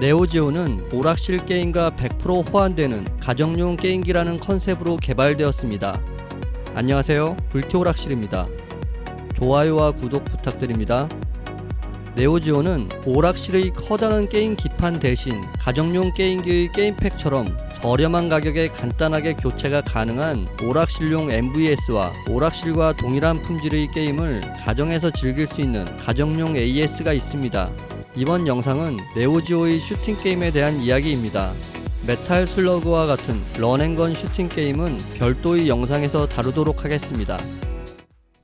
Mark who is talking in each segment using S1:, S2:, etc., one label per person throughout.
S1: 네오지오는 오락실 게임과 100% 호환되는 가정용 게임기라는 컨셉으로 개발되었습니다. 안녕하세요. 불티오락실입니다. 좋아요와 구독 부탁드립니다. 네오지오는 오락실의 커다란 게임 기판 대신 가정용 게임기의 게임팩처럼 저렴한 가격에 간단하게 교체가 가능한 오락실용 MVS와 오락실과 동일한 품질의 게임을 가정에서 즐길 수 있는 가정용 AS가 있습니다. 이번 영상은 네오지오의 슈팅 게임에 대한 이야기입니다. 메탈 슬러그와 같은 런앤건 슈팅 게임은 별도의 영상에서 다루도록 하겠습니다.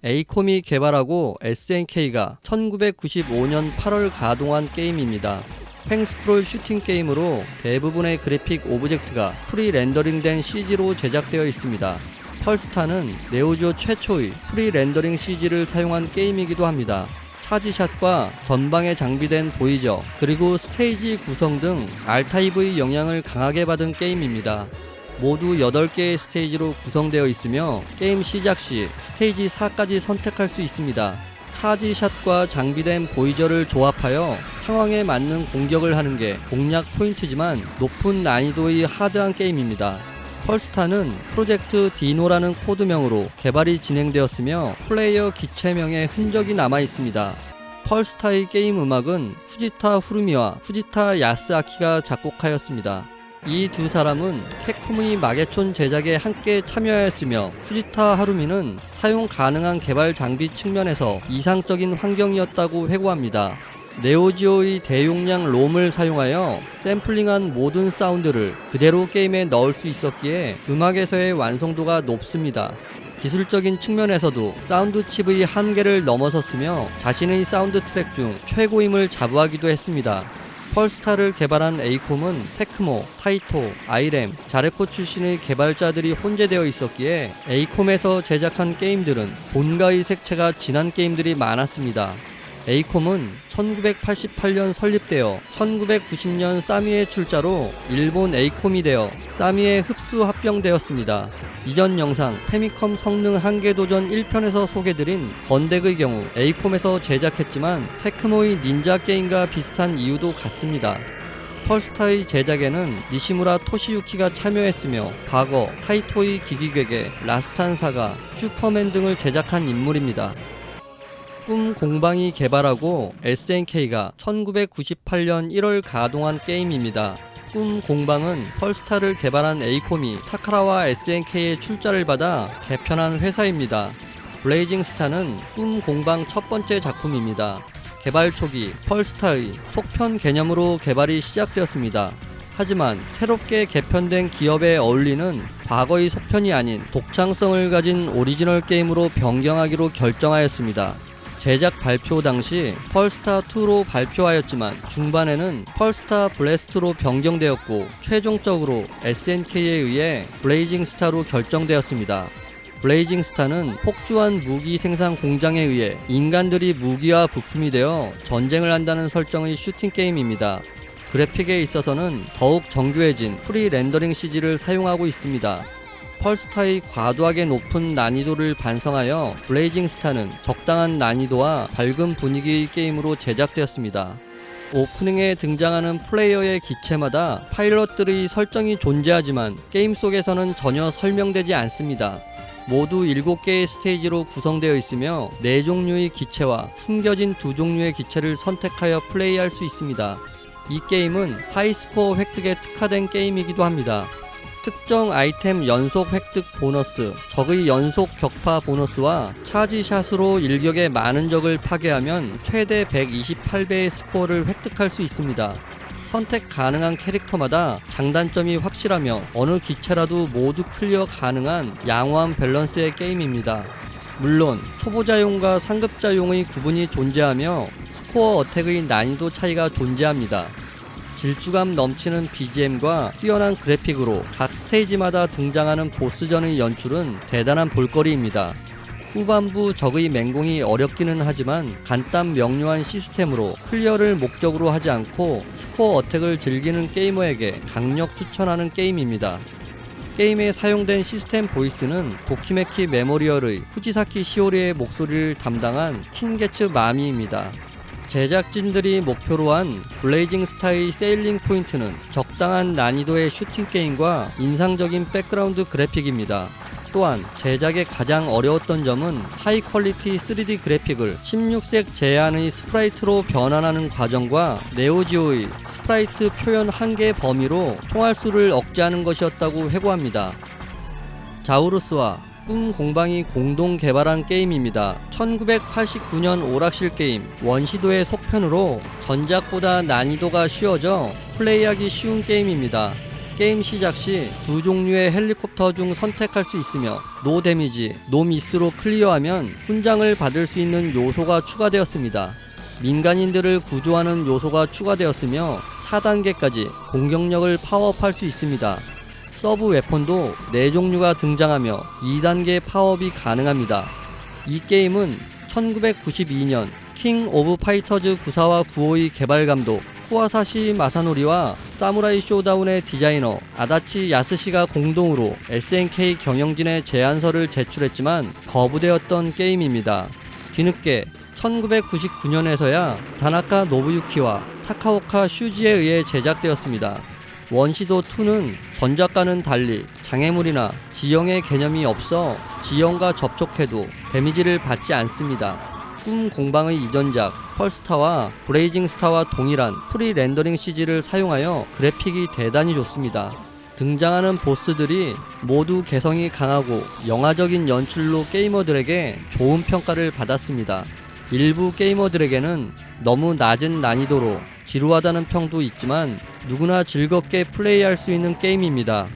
S1: 에이콤이 개발하고 SNK가 1995년 8월 가동한 게임입니다. 팽스크롤 슈팅 게임으로 대부분의 그래픽 오브젝트가 프리 렌더링된 CG로 제작되어 있습니다. 펄스타는 네오지오 최초의 프리 렌더링 CG를 사용한 게임이기도 합니다. 차지샷과 전방에 장비된 보이저, 그리고 스테이지 구성 등 알타이브의 영향을 강하게 받은 게임입니다. 모두 8개의 스테이지로 구성되어 있으며 게임 시작 시 스테이지 4까지 선택할 수 있습니다. 차지샷과 장비된 보이저를 조합하여 상황에 맞는 공격을 하는 게 공략 포인트지만 높은 난이도의 하드한 게임입니다. 펄스타는 프로젝트 디노라는 코드명으로 개발이 진행되었으며 플레이어 기체명의 흔적이 남아 있습니다. 펄스타의 게임 음악은 후지타 후루미와 후지타 야스아키가 작곡하였습니다. 이 두 사람은 캡콤의 마계촌 제작에 함께 참여하였으며 후지타 하루미는 사용 가능한 개발 장비 측면에서 이상적인 환경이었다고 회고합니다. 네오지오의 대용량 롬을 사용하여 샘플링한 모든 사운드를 그대로 게임에 넣을 수 있었기에 음악에서의 완성도가 높습니다. 기술적인 측면에서도 사운드 칩의 한계를 넘어섰으며 자신의 사운드 트랙 중 최고임을 자부하기도 했습니다. 펄스타를 개발한 에이콤은 테크모, 타이토, 아이렘, 자레코 출신의 개발자들이 혼재되어 있었기에 에이콤에서 제작한 게임들은 본가의 색채가 진한 게임들이 많았습니다. 에이콤은 1988년 설립되어 1990년 사미의 출자로 일본 에이콤이 되어 사미에 흡수 합병되었습니다. 이전 영상 페미컴 성능 한계 도전 1편에서 소개드린 건덱의 경우 에이콤에서 제작했지만 테크모의 닌자 게임과 비슷한 이유도 같습니다. 펄스타의 제작에는 니시무라 토시유키가 참여했으며 과거 타이토의 기기괴계, 라스탄 사가, 슈퍼맨 등을 제작한 인물입니다. 꿈 공방이 개발하고 SNK가 1998년 1월 가동한 게임입니다. 꿈 공방은 펄스타를 개발한 에이콤이 타카라와 SNK의 출자를 받아 개편한 회사입니다. 블레이징 스타는 꿈 공방 첫 번째 작품입니다. 개발 초기 펄스타의 속편 개념으로 개발이 시작되었습니다. 하지만 새롭게 개편된 기업에 어울리는 과거의 속편이 아닌 독창성을 가진 오리지널 게임으로 변경하기로 결정하였습니다. 제작 발표 당시 펄스타 2로 발표하였지만 중반에는 펄스타 블래스트로 변경되었고 최종적으로 SNK에 의해 블레이징 스타로 결정되었습니다. 블레이징 스타는 폭주한 무기 생산 공장에 의해 인간들이 무기와 부품이 되어 전쟁을 한다는 설정의 슈팅 게임입니다. 그래픽에 있어서는 더욱 정교해진 프리 렌더링 CG를 사용하고 있습니다. 펄스타의 과도하게 높은 난이도를 반성하여 블레이징 스타는 적당한 난이도와 밝은 분위기의 게임으로 제작되었습니다. 오프닝에 등장하는 플레이어의 기체마다 파일럿들의 설정이 존재하지만 게임 속에서는 전혀 설명되지 않습니다. 모두 7개의 스테이지로 구성되어 있으며 4종류의 기체와 숨겨진 두 종류의 기체를 선택하여 플레이할 수 있습니다. 이 게임은 하이스코어 획득에 특화된 게임이기도 합니다. 특정 아이템 연속 획득 보너스, 적의 연속 격파 보너스와 차지샷으로 일격에 많은 적을 파괴하면 최대 128배의 스코어를 획득할 수 있습니다. 선택 가능한 캐릭터마다 장단점이 확실하며 어느 기체라도 모두 클리어 가능한 양호한 밸런스의 게임입니다. 물론 초보자용과 상급자용의 구분이 존재하며 스코어 어택의 난이도 차이가 존재합니다. 질주감 넘치는 BGM과 뛰어난 그래픽으로 각 스테이지마다 등장하는 보스전의 연출은 대단한 볼거리입니다. 후반부 적의 맹공이 어렵기는 하지만 간단 명료한 시스템으로 클리어를 목적으로 하지 않고 스코어 어택을 즐기는 게이머에게 강력 추천하는 게임입니다. 게임에 사용된 시스템 보이스는 도키메키 메모리얼의 후지사키 시오리의 목소리를 담당한 킨게츠 마미입니다. 제작진들이 목표로 한 블레이징 스타의 세일링 포인트는 적당한 난이도의 슈팅 게임과 인상적인 백그라운드 그래픽입니다. 또한 제작에 가장 어려웠던 점은 하이 퀄리티 3D 그래픽을 16색 제한의 스프라이트로 변환하는 과정과 네오지오의 스프라이트 표현 한계 범위로 총알수를 억제하는 것이었다고 회고합니다. 자우루스와 꿈 공방이 공동 개발한 게임입니다. 1989년 오락실 게임 원시도의 속편으로 전작보다 난이도가 쉬워져 플레이하기 쉬운 게임입니다. 게임 시작 시 두 종류의 헬리콥터 중 선택할 수 있으며 노 데미지, 노 미스로 클리어하면 훈장을 받을 수 있는 요소가 추가되었습니다. 민간인들을 구조하는 요소가 추가되었으며 4단계까지 공격력을 파워업할 수 있습니다. 서브 웨폰도 4종류가 등장하며 2단계 파업이 가능합니다. 이 게임은 1992년 킹 오브 파이터즈 94와 95의 개발 감독 쿠와사시 마사노리와 사무라이 쇼다운의 디자이너 아다치 야스시가 공동으로 SNK 경영진의 제안서를 제출했지만 거부되었던 게임입니다. 뒤늦게 1999년에서야 다나카 노부유키와 타카오카 슈지에 의해 제작되었습니다. 원시도 2는 전작과는 달리 장애물이나 지형의 개념이 없어 지형과 접촉해도 데미지를 받지 않습니다. 꿈 공방의 이전작 펄스타와 브레이징 스타와 동일한 프리 렌더링 CG를 사용하여 그래픽이 대단히 좋습니다. 등장하는 보스들이 모두 개성이 강하고 영화적인 연출로 게이머들에게 좋은 평가를 받았습니다. 일부 게이머들에게는 너무 낮은 난이도로 지루하다는 평도 있지만 누구나 즐겁게 플레이할 수 있는 게임입니다.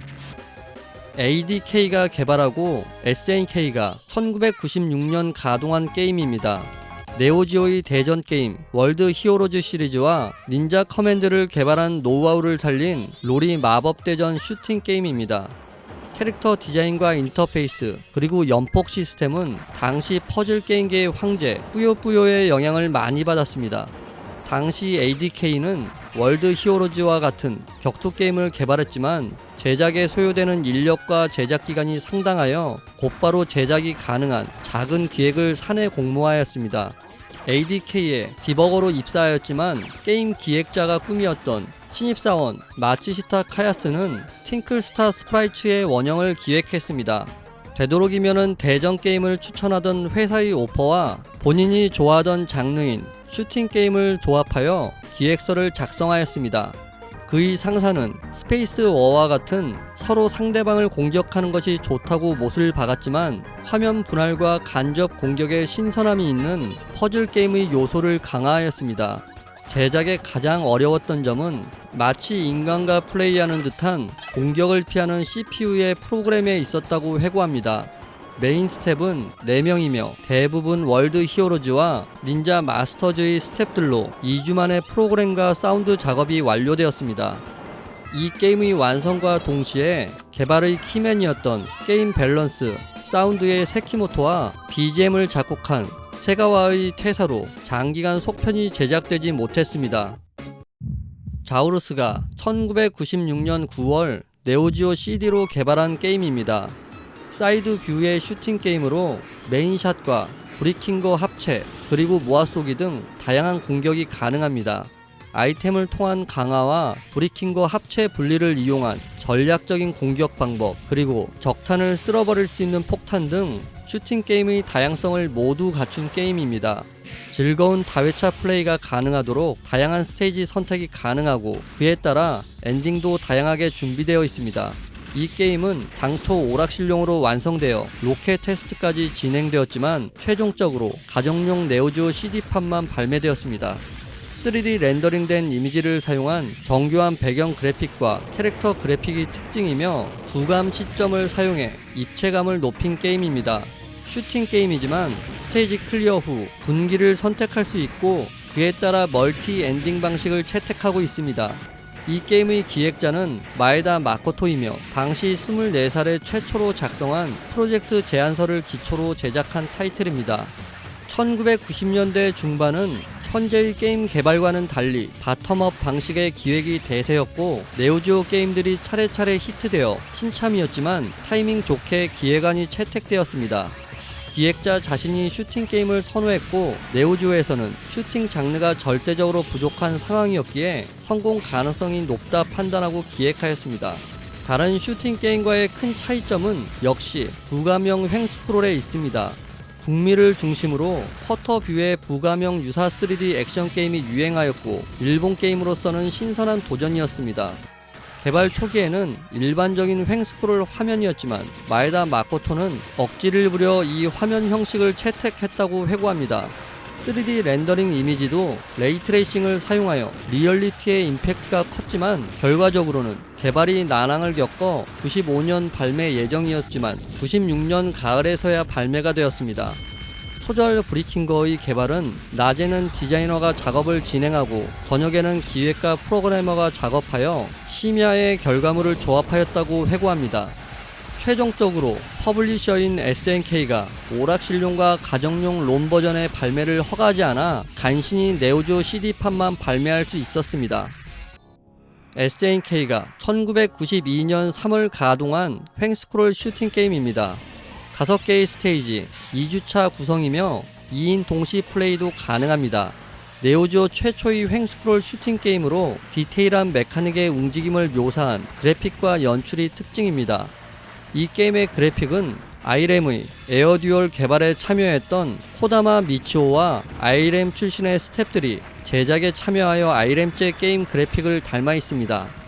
S1: ADK가 개발하고 SNK가 1996년 가동한 게임입니다. 네오지오의 대전 게임 월드 히어로즈 시리즈와 닌자 커맨드를 개발한 노하우를 살린 롤이 마법 대전 슈팅 게임입니다. 캐릭터 디자인과 인터페이스 그리고 연폭 시스템은 당시 퍼즐 게임계의 황제 뿌요뿌요의 영향을 많이 받았습니다. 당시 ADK는 월드 히어로즈와 같은 격투 게임을 개발했지만 제작에 소요되는 인력과 제작 기간이 상당하여 곧바로 제작이 가능한 작은 기획을 사내 공모하였습니다. ADK에 디버거로 입사하였지만 게임 기획자가 꿈이었던 신입사원 마치시타 카야스는 팅클스타 스프라이츠의 원형을 기획했습니다. 되도록이면은 대전 게임을 추천하던 회사의 오퍼와 본인이 좋아하던 장르인 슈팅 게임을 조합하여 기획서를 작성하였습니다. 그의 상사는 스페이스 워와 같은 서로 상대방을 공격하는 것이 좋다고 못을 박았지만 화면 분할과 간접 공격의 신선함이 있는 퍼즐 게임의 요소를 강화하였습니다. 제작에 가장 어려웠던 점은 마치 인간과 플레이하는 듯한 공격을 피하는 CPU의 프로그램에 있었다고 회고합니다. 메인 스텝은 4명이며 대부분 월드 히어로즈와 닌자 마스터즈의 스텝들로 2주 만에 프로그램과 사운드 작업이 완료되었습니다. 이 게임의 완성과 동시에 개발의 키맨이었던 게임 밸런스, 사운드의 세키모토와 BGM을 작곡한 세가와의 퇴사로 장기간 속편이 제작되지 못했습니다. 자우루스가 1996년 9월 네오지오 CD로 개발한 게임입니다. 사이드 뷰의 슈팅 게임으로 메인샷과 브리킹거 합체 그리고 모아 쏘기 등 다양한 공격이 가능합니다. 아이템을 통한 강화와 브리킹거 합체 분리를 이용한 전략적인 공격 방법 그리고 적탄을 쓸어버릴 수 있는 폭탄 등 슈팅 게임의 다양성을 모두 갖춘 게임입니다. 즐거운 다회차 플레이가 가능하도록 다양한 스테이지 선택이 가능하고 그에 따라 엔딩도 다양하게 준비되어 있습니다. 이 게임은 당초 오락실용으로 완성되어 로켓 테스트까지 진행되었지만 최종적으로 가정용 네오지오 CD판만 발매되었습니다. 3D 렌더링된 이미지를 사용한 정교한 배경 그래픽과 캐릭터 그래픽이 특징이며 구감 시점을 사용해 입체감을 높인 게임입니다. 슈팅 게임이지만 스테이지 클리어 후 분기를 선택할 수 있고 그에 따라 멀티 엔딩 방식을 채택하고 있습니다. 이 게임의 기획자는 마에다 마코토이며 당시 24살에 최초로 작성한 프로젝트 제안서를 기초로 제작한 타이틀입니다. 1990년대 중반은 현재의 게임 개발과는 달리 바텀업 방식의 기획이 대세였고 네오지오 게임들이 차례차례 히트되어 신참이었지만 타이밍 좋게 기획안이 채택되었습니다. 기획자 자신이 슈팅 게임을 선호했고 네오지오에서는 슈팅 장르가 절대적으로 부족한 상황이었기에 성공 가능성이 높다 판단하고 기획하였습니다. 다른 슈팅 게임과의 큰 차이점은 역시 부가명 횡스크롤에 있습니다. 북미를 중심으로 커터 뷰의 부가명 유사 3D 액션 게임이 유행하였고 일본 게임으로서는 신선한 도전이었습니다. 개발 초기에는 일반적인 횡스크롤 화면이었지만 마에다 마코토는 억지를 부려 이 화면 형식을 채택했다고 회고합니다. 3D 렌더링 이미지도 레이트레이싱을 사용하여 리얼리티의 임팩트가 컸지만 결과적으로는 개발이 난항을 겪어 95년 발매 예정이었지만 96년 가을에서야 발매가 되었습니다. 소절 브리킹거의 개발은 낮에는 디자이너가 작업을 진행하고 저녁에는 기획가 프로그래머가 작업하여 심야의 결과물을 조합하였다고 회고합니다. 최종적으로 퍼블리셔인 SNK가 오락실용과 가정용 롬 버전의 발매를 허가하지 않아 간신히 네오조 CD판만 발매할 수 있었습니다. SNK가 1992년 3월 가동한 횡스크롤 슈팅 게임입니다. 5개의 스테이지, 2주차 구성이며 2인 동시 플레이도 가능합니다. 네오지오 최초의 횡스크롤 슈팅 게임으로 디테일한 메카닉의 움직임을 묘사한 그래픽과 연출이 특징입니다. 이 게임의 그래픽은 아이램의 에어듀얼 개발에 참여했던 코다마 미치오와 아이램 출신의 스탭들이 제작에 참여하여 아이램제 게임 그래픽을 닮아 있습니다.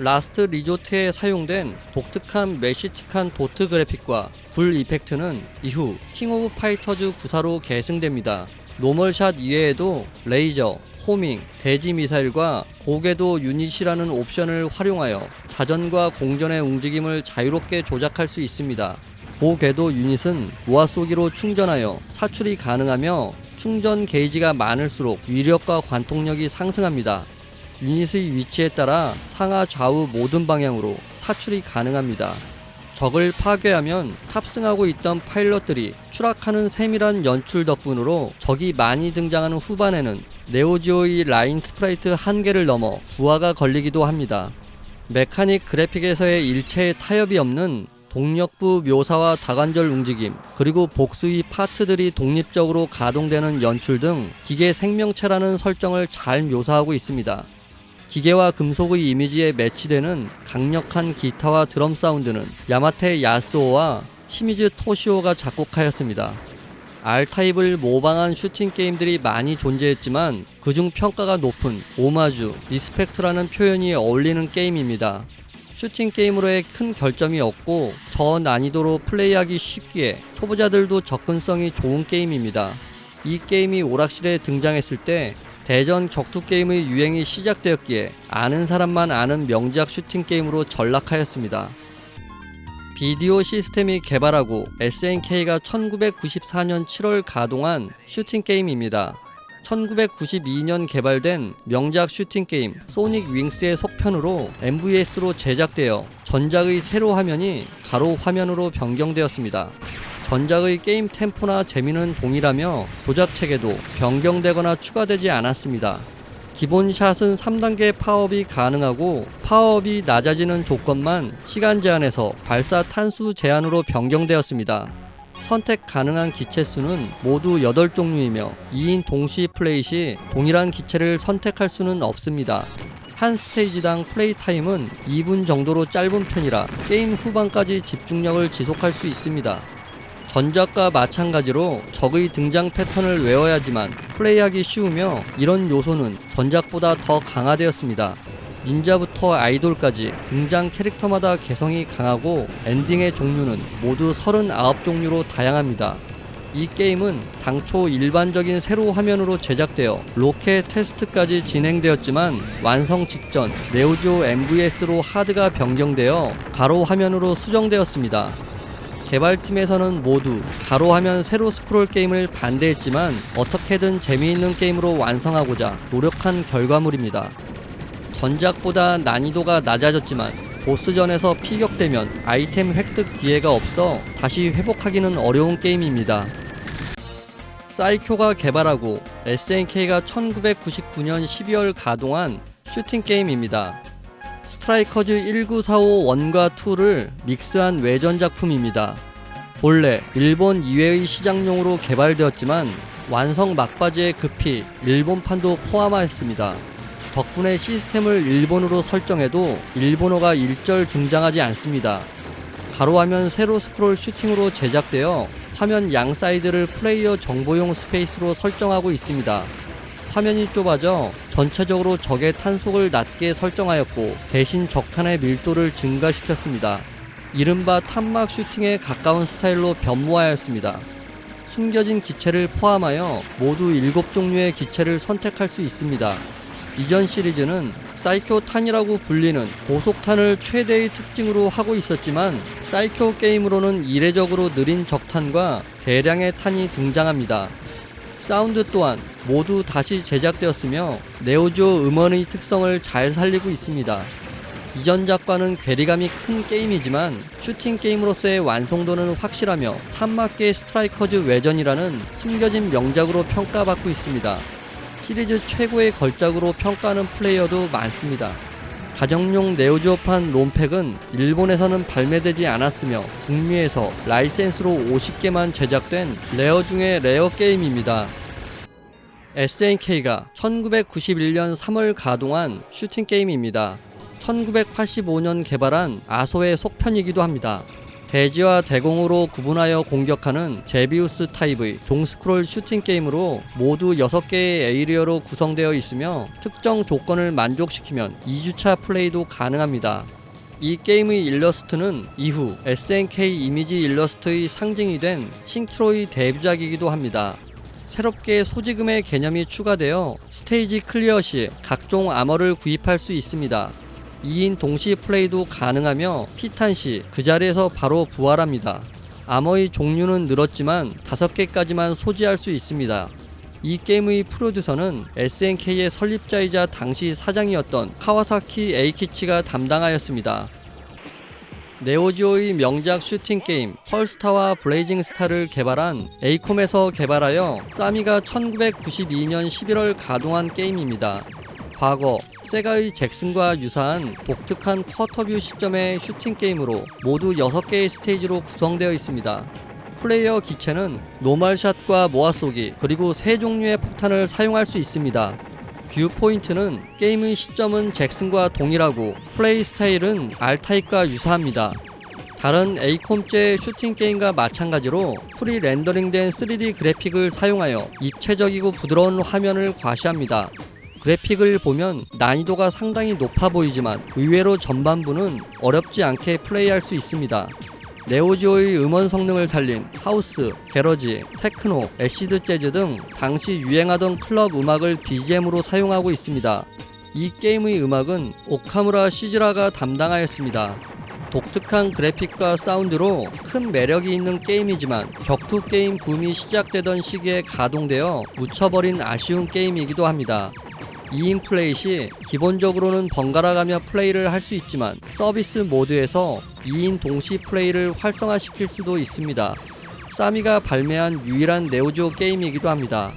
S1: 라스트 리조트에 사용된 독특한 메시틱한 도트 그래픽과 불 이펙트는 이후 킹 오브 파이터즈 구사로 계승됩니다. 노멀샷 이외에도 레이저, 호밍, 대지 미사일과 고궤도 유닛이라는 옵션을 활용하여 자전과 공전의 움직임을 자유롭게 조작할 수 있습니다. 고궤도 유닛은 우아 쏘기로 충전하여 사출이 가능하며 충전 게이지가 많을수록 위력과 관통력이 상승합니다. 유닛의 위치에 따라 상하 좌우 모든 방향으로 사출이 가능합니다. 적을 파괴하면 탑승하고 있던 파일럿들이 추락하는 세밀한 연출 덕분으로 적이 많이 등장하는 후반에는 네오지오의 라인 스프라이트 한계를 넘어 부하가 걸리기도 합니다. 메카닉 그래픽에서의 일체의 타협이 없는 동력부 묘사와 다관절 움직임, 그리고 복수의 파트들이 독립적으로 가동되는 연출 등 기계 생명체라는 설정을 잘 묘사하고 있습니다. 기계와 금속의 이미지에 매치되는 강력한 기타와 드럼 사운드는 야마테 야스오와 시미즈 토시오가 작곡하였습니다. R타입을 모방한 슈팅 게임들이 많이 존재했지만 그중 평가가 높은 오마주, 리스펙트라는 표현이 어울리는 게임입니다. 슈팅 게임으로의 큰 결점이 없고 저난이도로 플레이하기 쉽기에 초보자들도 접근성이 좋은 게임입니다. 이 게임이 오락실에 등장했을 때 대전 격투 게임의 유행이 시작되었기에 아는 사람만 아는 명작 슈팅 게임으로 전락하였습니다. 비디오 시스템이 개발하고 SNK가 1994년 7월 가동한 슈팅 게임입니다. 1992년 개발된 명작 슈팅 게임 소닉 윙스의 속편으로 MVS로 제작되어 전작의 세로 화면이 가로 화면으로 변경되었습니다. 전작의 게임 템포나 재미는 동일하며 조작 체계도 변경되거나 추가되지 않았습니다. 기본 샷은 3단계 파업이 가능하고 파업이 낮아지는 조건만 시간 제한에서 발사 탄수 제한으로 변경되었습니다. 선택 가능한 기체 수는 모두 8종류이며 2인 동시 플레이 시 동일한 기체를 선택할 수는 없습니다. 한 스테이지당 플레이 타임은 2분 정도로 짧은 편이라 게임 후반까지 집중력을 지속할 수 있습니다. 전작과 마찬가지로 적의 등장 패턴을 외워야지만 플레이하기 쉬우며 이런 요소는 전작보다 더 강화되었습니다. 닌자부터 아이돌까지 등장 캐릭터마다 개성이 강하고 엔딩의 종류는 모두 39종류로 다양합니다. 이 게임은 당초 일반적인 세로 화면으로 제작되어 로켓 테스트까지 진행되었지만 완성 직전 네오지오 MVS로 하드가 변경되어 가로 화면으로 수정되었습니다. 개발팀에서는 모두 가로 화면 세로 스크롤 게임을 반대했지만 어떻게든 재미있는 게임으로 완성하고자 노력한 결과물입니다. 전작보다 난이도가 낮아졌지만 보스전에서 피격되면 아이템 획득 기회가 없어 다시 회복하기는 어려운 게임입니다. 사이쿄가 개발하고 SNK가 1999년 12월 가동한 슈팅 게임입니다. 스트라이커즈 1945 1과 2를 믹스한 외전 작품입니다. 본래 일본 이외의 시장용으로 개발되었지만 완성 막바지에 급히 일본판도 포함하였습니다. 덕분에 시스템을 일본어로 설정해도 일본어가 일절 등장하지 않습니다. 가로화면 세로 스크롤 슈팅으로 제작되어 화면 양 사이드를 플레이어 정보용 스페이스로 설정하고 있습니다. 화면이 좁아져 전체적으로 적의 탄속을 낮게 설정하였고 대신 적탄의 밀도를 증가시켰습니다. 이른바 탄막 슈팅에 가까운 스타일로 변모하였습니다. 숨겨진 기체를 포함하여 모두 7종류의 기체를 선택할 수 있습니다. 이전 시리즈는 사이쿄 탄이라고 불리는 고속탄을 최대의 특징으로 하고 있었지만 사이쿄 게임으로는 이례적으로 느린 적탄과 대량의 탄이 등장합니다. 사운드 또한 모두 다시 제작되었으며 네오지오 음원의 특성을 잘 살리고 있습니다. 이전 작과는 괴리감이 큰 게임이지만 슈팅 게임으로서의 완성도는 확실하며 탑마계 스트라이커즈 외전이라는 숨겨진 명작으로 평가받고 있습니다. 시리즈 최고의 걸작으로 평가하는 플레이어도 많습니다. 가정용 네오지오판 롬팩은 일본에서는 발매되지 않았으며 북미에서 라이센스로 50개만 제작된 레어 중의 레어 게임입니다. SNK가 1991년 3월 가동한 슈팅 게임입니다. 1985년 개발한 아소의 속편이기도 합니다. 대지와 대공으로 구분하여 공격하는 제비우스 타입의 종스크롤 슈팅 게임으로 모두 6개의 에이리어로 구성되어 있으며 특정 조건을 만족시키면 2주차 플레이도 가능합니다. 이 게임의 일러스트는 이후 SNK 이미지 일러스트의 상징이 된 신키로의 데뷔작이기도 합니다. 새롭게 소지금의 개념이 추가되어 스테이지 클리어 시 각종 아머를 구입할 수 있습니다. 2인 동시 플레이도 가능하며 피탄 시 그 자리에서 바로 부활합니다. 암호의 종류는 늘었지만 5개까지만 소지할 수 있습니다. 이 게임의 프로듀서는 SNK의 설립자이자 당시 사장이었던 카와사키 에이키치가 담당하였습니다. 네오지오의 명작 슈팅 게임 펄스타와 블레이징 스타를 개발한 에이콤에서 개발하여 사미가 1992년 11월 가동한 게임입니다. 과거 세가의 잭슨과 유사한 독특한 쿼터뷰 시점의 슈팅 게임으로 모두 6개의 스테이지로 구성되어 있습니다. 플레이어 기체는 노멀샷과 모아 쏘기 그리고 세 종류의 폭탄을 사용할 수 있습니다. 뷰 포인트는 게임의 시점은 잭슨과 동일하고 플레이 스타일은 R타입과 유사합니다. 다른 에이콤제 슈팅 게임과 마찬가지로 프리 렌더링된 3D 그래픽을 사용하여 입체적이고 부드러운 화면을 과시합니다. 그래픽을 보면 난이도가 상당히 높아 보이지만 의외로 전반부는 어렵지 않게 플레이할 수 있습니다. 네오지오의 음원 성능을 살린 하우스, 게러지, 테크노, 애시드 재즈 등 당시 유행하던 클럽 음악을 BGM으로 사용하고 있습니다. 이 게임의 음악은 오카무라 시즈라가 담당하였습니다. 독특한 그래픽과 사운드로 큰 매력이 있는 게임이지만 격투 게임 붐이 시작되던 시기에 가동되어 묻혀버린 아쉬운 게임이기도 합니다. 2인 플레이 시 기본적으로는 번갈아 가며 플레이를 할 수 있지만 서비스 모드에서 2인 동시 플레이를 활성화시킬 수도 있습니다. 사미가 발매한 유일한 네오지오 게임이기도 합니다.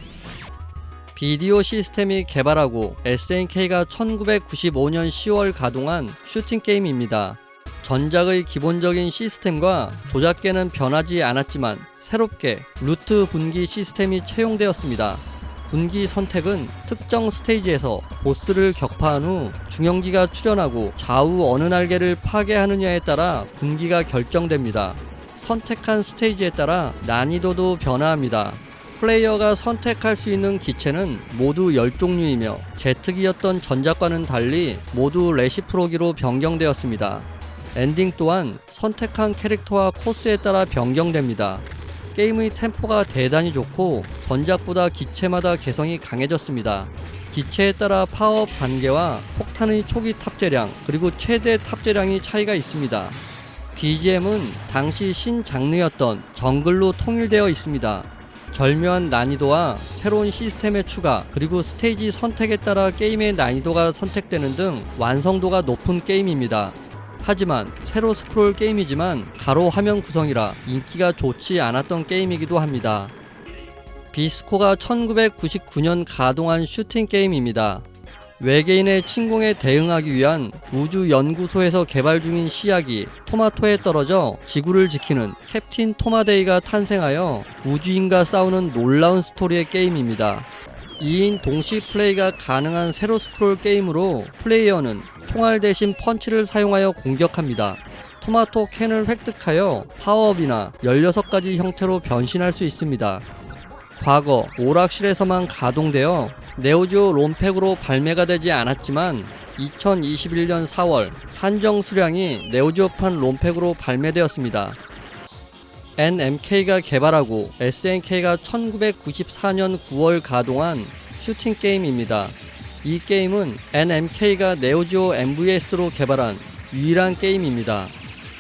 S1: 비디오 시스템이 개발하고 SNK가 1995년 10월 가동한 슈팅 게임입니다. 전작의 기본적인 시스템과 조작계는 변하지 않았지만 새롭게 루트 분기 시스템이 채용되었습니다. 분기 선택은 특정 스테이지에서 보스를 격파한 후 중형기가 출현하고 좌우 어느 날개를 파괴하느냐에 따라 분기가 결정됩니다. 선택한 스테이지에 따라 난이도도 변화합니다. 플레이어가 선택할 수 있는 기체는 모두 10종류이며 제트기였던 전작과는 달리 모두 레시프로기로 변경되었습니다. 엔딩 또한 선택한 캐릭터와 코스에 따라 변경됩니다. 게임의 템포가 대단히 좋고 전작보다 기체마다 개성이 강해졌습니다. 기체에 따라 파워 단계와 폭탄의 초기 탑재량 그리고 최대 탑재량이 차이가 있습니다. BGM은 당시 신장르였던 정글로 통일되어 있습니다. 절묘한 난이도와 새로운 시스템의 추가 그리고 스테이지 선택에 따라 게임의 난이도가 선택되는 등 완성도가 높은 게임입니다. 하지만 세로 스크롤 게임이지만 가로 화면 구성이라 인기가 좋지 않았던 게임이기도 합니다. 비스코가 1999년 가동한 슈팅 게임입니다. 외계인의 침공에 대응하기 위한 우주 연구소에서 개발 중인 시약이 토마토에 떨어져 지구를 지키는 캡틴 토마데이가 탄생하여 우주인과 싸우는 놀라운 스토리의 게임입니다. 2인 동시 플레이가 가능한 세로 스크롤 게임으로 플레이어는 총알 대신 펀치를 사용하여 공격합니다. 토마토 캔을 획득하여 파워업이나 16가지 형태로 변신할 수 있습니다. 과거 오락실에서만 가동되어 네오지오 롬팩으로 발매가 되지 않았지만 2021년 4월 한정 수량이 네오지오판 롬팩으로 발매되었습니다. NMK가 개발하고 SNK가 1994년 9월 가동한 슈팅 게임입니다. 이 게임은 NMK가 네오지오 MVS로 개발한 유일한 게임입니다.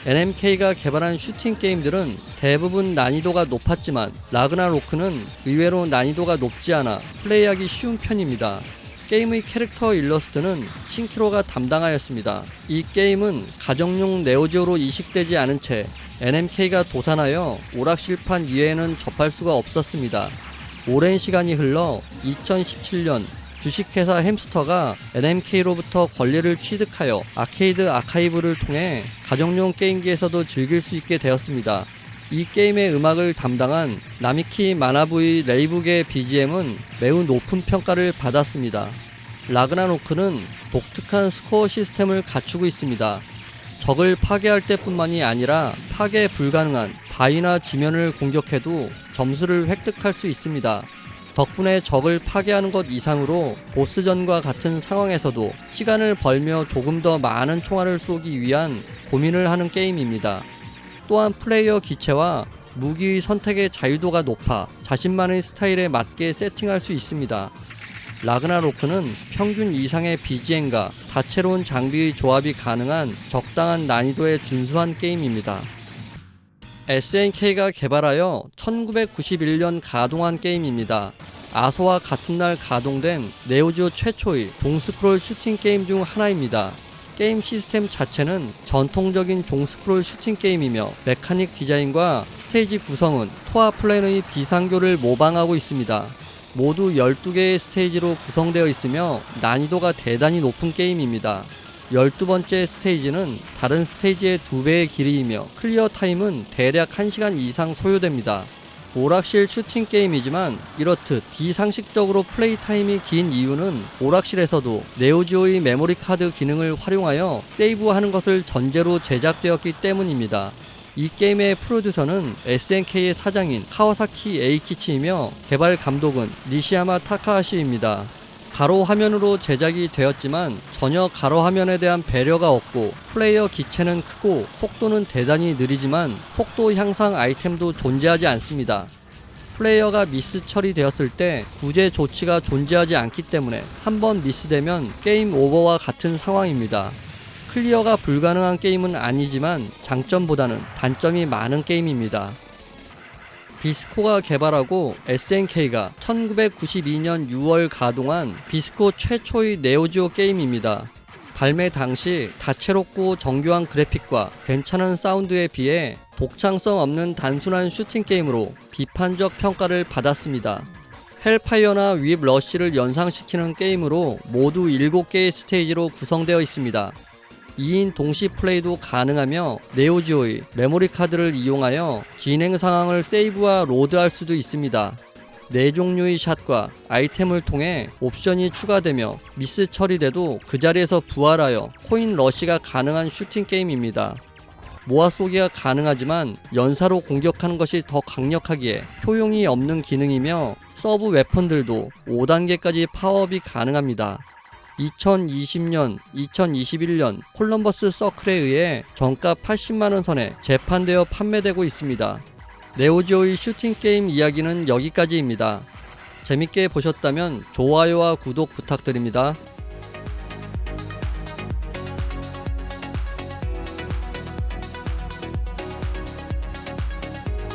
S1: NMK가 개발한 슈팅 게임들은 대부분 난이도가 높았지만 라그나로크는 의외로 난이도가 높지 않아 플레이하기 쉬운 편입니다. 게임의 캐릭터 일러스트는 신키로가 담당하였습니다. 이 게임은 가정용 네오지오로 이식되지 않은 채 NMK가 도산하여 오락실판 이외에는 접할 수가 없었습니다. 오랜 시간이 흘러 2017년 주식회사 햄스터가 NMK로부터 권리를 취득하여 아케이드 아카이브를 통해 가정용 게임기에서도 즐길 수 있게 되었습니다. 이 게임의 음악을 담당한 나미키 마나부의 레이브의 BGM은 매우 높은 평가를 받았습니다. 라그나노크는 독특한 스코어 시스템을 갖추고 있습니다. 적을 파괴할 때뿐만이 아니라 파괴 불가능한 바위나 지면을 공격해도 점수를 획득할 수 있습니다. 덕분에 적을 파괴하는 것 이상으로 보스전과 같은 상황에서도 시간을 벌며 조금 더 많은 총알을 쏘기 위한 고민을 하는 게임입니다. 또한 플레이어 기체와 무기의 선택의 자유도가 높아 자신만의 스타일에 맞게 세팅할 수 있습니다. 라그나로크는 평균 이상의 BGM과 다채로운 장비의 조합이 가능한 적당한 난이도에 준수한 게임입니다. SNK가 개발하여 1991년 가동한 게임입니다. 아소와 같은 날 가동된 네오지오 최초의 종스크롤 슈팅 게임 중 하나입니다. 게임 시스템 자체는 전통적인 종스크롤 슈팅 게임이며 메카닉 디자인과 스테이지 구성은 토아 플랜의 비상교를 모방하고 있습니다. 모두 12개의 스테이지로 구성되어 있으며 난이도가 대단히 높은 게임입니다. 12번째 스테이지는 다른 스테이지의 2배의 길이이며 클리어 타임은 대략 1시간 이상 소요됩니다. 오락실 슈팅 게임이지만 이렇듯 비상식적으로 플레이 타임이 긴 이유는 오락실에서도 네오지오의 메모리 카드 기능을 활용하여 세이브하는 것을 전제로 제작되었기 때문입니다. 이 게임의 프로듀서는 SNK의 사장인 카와사키 에이키치이며 개발 감독은 니시야마 타카하시입니다. 가로 화면으로 제작이 되었지만 전혀 가로 화면에 대한 배려가 없고 플레이어 기체는 크고 속도는 대단히 느리지만 속도 향상 아이템도 존재하지 않습니다. 플레이어가 미스 처리되었을 때 구제 조치가 존재하지 않기 때문에 한번 미스되면 게임 오버와 같은 상황입니다. 클리어가 불가능한 게임은 아니지만 장점보다는 단점이 많은 게임입니다. 비스코가 개발하고 SNK가 1992년 6월 가동한 비스코 최초의 네오지오 게임입니다. 발매 당시 다채롭고 정교한 그래픽과 괜찮은 사운드에 비해 독창성 없는 단순한 슈팅 게임으로 비판적 평가를 받았습니다. 헬파이어나 윕 러쉬를 연상시키는 게임으로 모두 7개의 스테이지로 구성되어 있습니다. 2인 동시 플레이도 가능하며 네오지오의 메모리 카드를 이용하여 진행 상황을 세이브와 로드할 수도 있습니다. 네 종류의 샷과 아이템을 통해 옵션이 추가되며 미스 처리돼도 그 자리에서 부활하여 코인 러시가 가능한 슈팅 게임입니다. 모아 쏘기가 가능하지만 연사로 공격하는 것이 더 강력하기에 효용이 없는 기능이며 서브 웨펀들도 5단계까지 파워업이 가능합니다. 2020년, 2021년 콜럼버스 서클에 의해 정가 80만원 선에 재판되어 판매되고 있습니다. 네오지오의 슈팅 게임 이야기는 여기까지입니다. 재밌게 보셨다면 좋아요와 구독 부탁드립니다.